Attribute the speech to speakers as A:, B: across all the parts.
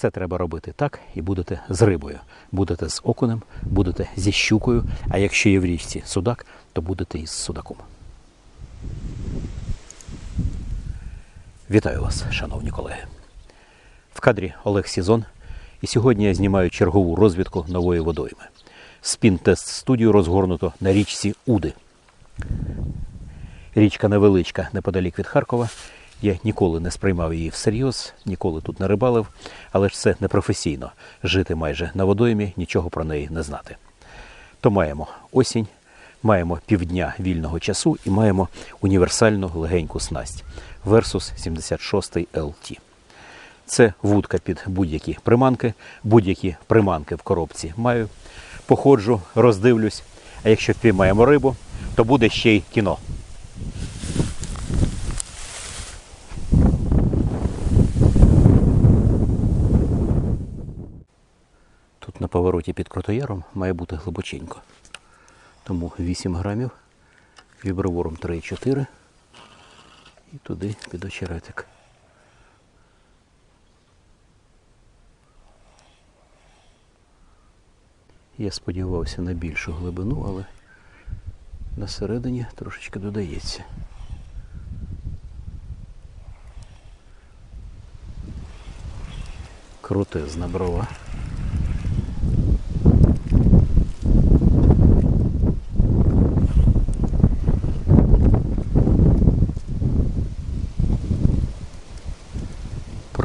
A: Це треба робити так, і будете з рибою. Будете з окунем, будете зі щукою, а якщо є в річці судак, то будете із судаком. Вітаю вас, шановні колеги. В кадрі Олег Сізон, і сьогодні я знімаю чергову розвідку нової водойми. Спін-тест студію розгорнуто на річці Уди. Річка невеличка неподалік від Харкова. Я ніколи не сприймав її всерйоз, ніколи тут не рибалив, але ж це непрофесійно жити майже на водоймі, нічого про неї не знати. То маємо осінь, маємо півдня вільного часу і маємо універсальну легеньку снасть Versus 76 LT. Це вудка під будь-які приманки, будь-які приманки в коробці маю. Походжу, роздивлюсь. А якщо впіймаємо рибу, то буде ще й кіно. Повороті під Крутояром має бути глибоченько. Тому 8 грамів, вібровором 3,4 і туди під очеретик. Я сподівався на більшу глибину, але на середині трошечки додається. Крутезна брова.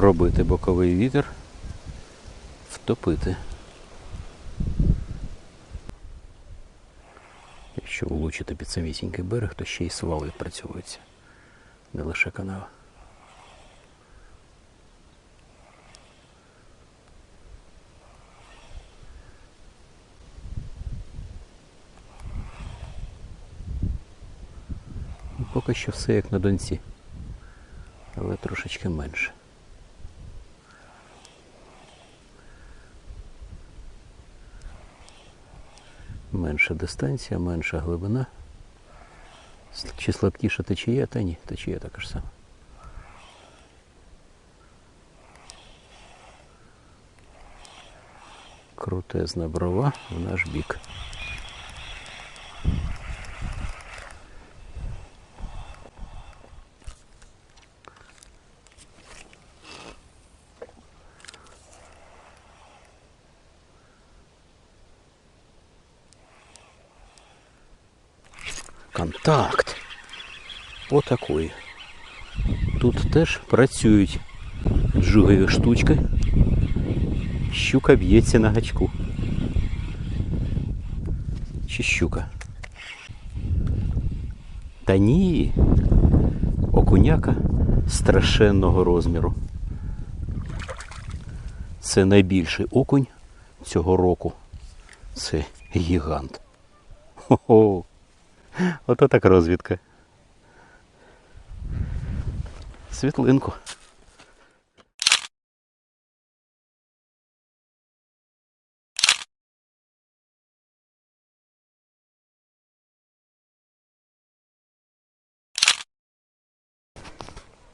A: Пробити боковий вітер, втопити. Якщо влучити під самісінький берег, то ще й свал відпрацьовується. Не лише канава. Ну, Поки що все як на донці, але трошечки менше. Менша дистанція, менша глибина. Чи слабкіша течія, та ні, течія така ж сама. Крутезна брова в наш бік. Контакт. Отакої. Тут теж працюють джугові штучки. Щука б'ється на гачку. Чи щука? Та ні. Окуняка страшенного розміру. Це найбільший окунь цього року. Це гігант. Хо-хо. Ото так розвідка. Світлинку.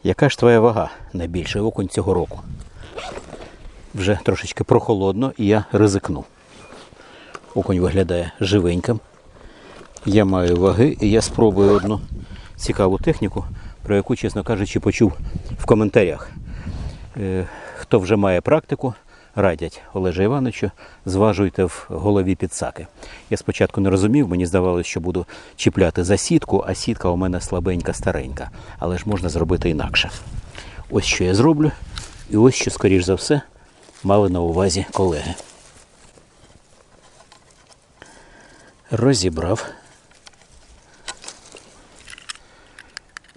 A: Яка ж твоя вага найбільший окунь цього року? Вже трошечки прохолодно і я ризикну. Окунь виглядає живеньким. Я маю ваги і я спробую одну цікаву техніку, про яку, чесно кажучи, почув в коментарях. Е, Хто вже має практику, радять Олежа Івановичу, зважуйте в голові підсаки. Я спочатку не розумів, мені здавалося, що буду чіпляти за сітку, а сітка у мене слабенька, старенька. Але ж можна зробити інакше. Ось що я зроблю, і ось що, скоріш за все, мали на увазі колеги. Розібрав.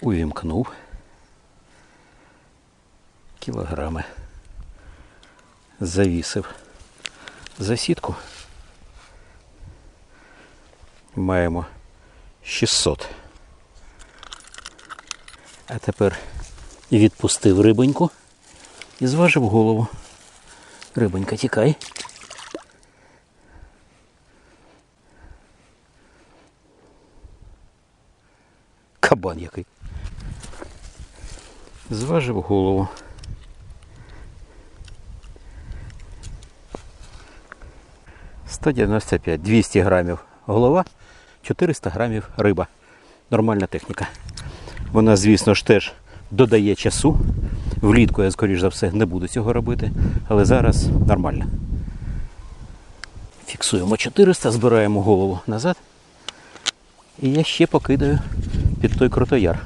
A: Увімкнув кілограми, завісив за сітку. Маємо 600. А тепер відпустив рибоньку і зважив голову. Рибонька, тікай. Кабан який зважив голову. «195, 200 грамів голова, 400 грамів риба. Нормальна техніка. Вона, звісно ж, теж додає часу. Влітку я, скоріш за все, не буду цього робити, але зараз нормально. Фіксуємо 400, збираємо голову назад. І я ще покидаю під той крутояр.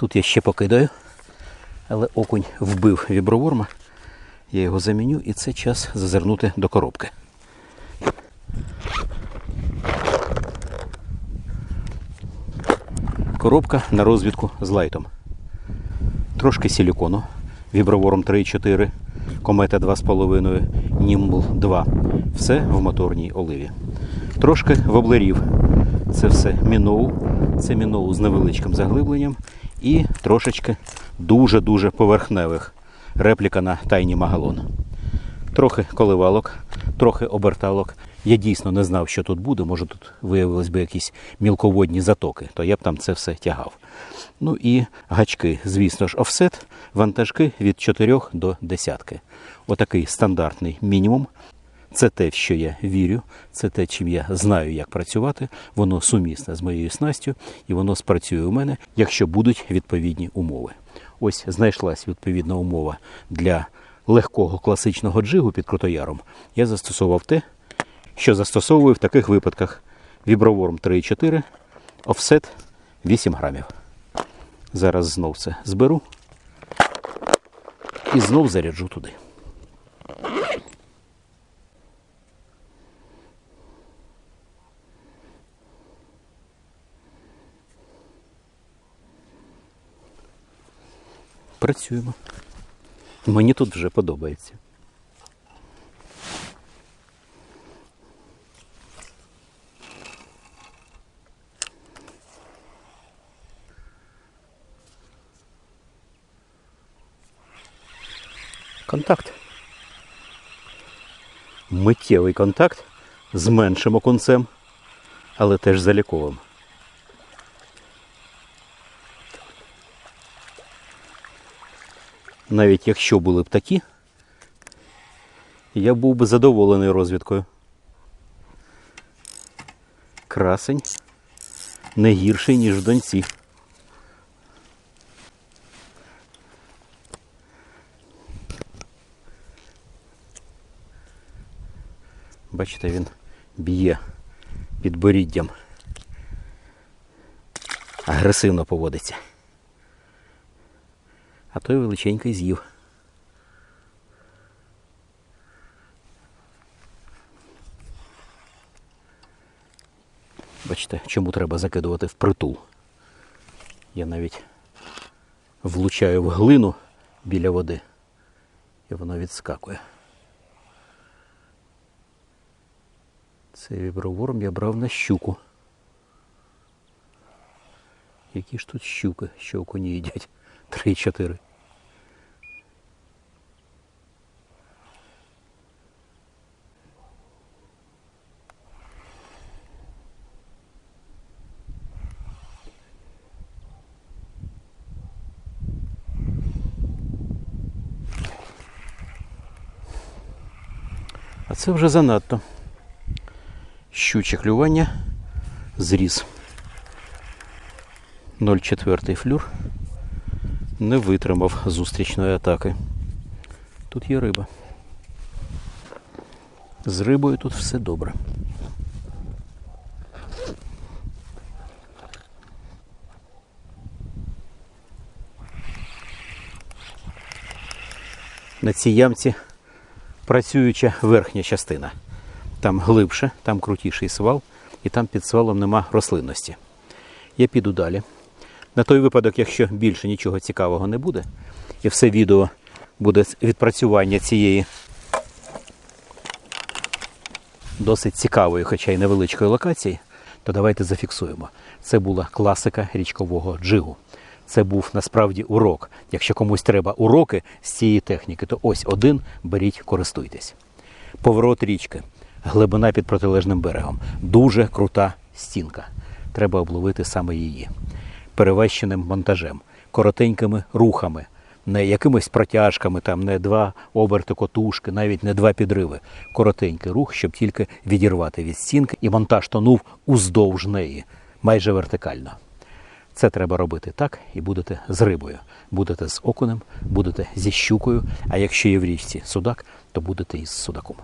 A: Тут я ще покидаю, але окунь вбив віброворма. Я його заміню і це час зазирнути до коробки. Коробка на розвідку з лайтом. Трошки силікону, вібровором 3,4, комета 2,5, Німбл 2. Все в моторній оливі. Трошки воблерів. Це все міноу. Це міноу з невеличким заглибленням. І трошечки дуже-дуже поверхневих. Репліка на тайні магалон. Трохи коливалок, трохи оберталок. Я дійсно не знав, що тут буде. Може тут виявилось би якісь мілководні затоки, то я б там це все тягав. Ну і гачки, звісно ж, офсет, вантажки від 4 до десятки. Отакий стандартний мінімум. Це те, в що я вірю, це те, чим я знаю, як працювати. Воно сумісне з моєю снастю, і воно спрацює у мене, якщо будуть відповідні умови. Ось знайшлась відповідна умова для легкого класичного джигу під крутояром. Я застосував те, що застосовую в таких випадках: віброворм 3,4, офсет 8 грамів. Зараз знов це зберу і знов заряджу туди. Працюємо. Мені тут вже подобається. Контакт. Миттєвий контакт з меншим окунцем, але теж заліковим. Навіть якщо були б такі, я був би задоволений розвідкою. Красень не гірший, ніж в доньці. Бачите, він б'є під боріддям. Агресивно поводиться. А той величенький з'їв. Бачите, чому треба закидувати в притул. Я навіть влучаю в глину біля води, і воно відскакує. Цей віброворм я брав на щуку. Які ж тут щуки, що окуні їдять? Три-чотири. А це вже занадто. Щуче клювання зріз. 0,4 флюр не витримав зустрічної атаки. Тут є риба. З рибою тут все добре. На цій ямці працююча верхня частина. Там глибше, там крутіший свал, і там під свалом нема рослинності. Я піду далі. На той випадок, якщо більше нічого цікавого не буде, і все відео буде відпрацювання цієї досить цікавої, хоча й невеличкої локації, то давайте зафіксуємо. Це була класика річкового джигу. Це був насправді урок. Якщо комусь треба уроки з цієї техніки, то ось один беріть, користуйтесь. Поворот річки, глибина під протилежним берегом. Дуже крута стінка. Треба обловити саме її. Перевещеним монтажем, коротенькими рухами, не якимись протяжками, там не два оберти котушки, навіть не два підриви. Коротенький рух, щоб тільки відірвати від стінки, і монтаж тонув уздовж неї, майже вертикально. Це треба робити так, і будете з рибою. Будете з окунем, будете зі щукою, а якщо є в річці судак, то будете із судаком.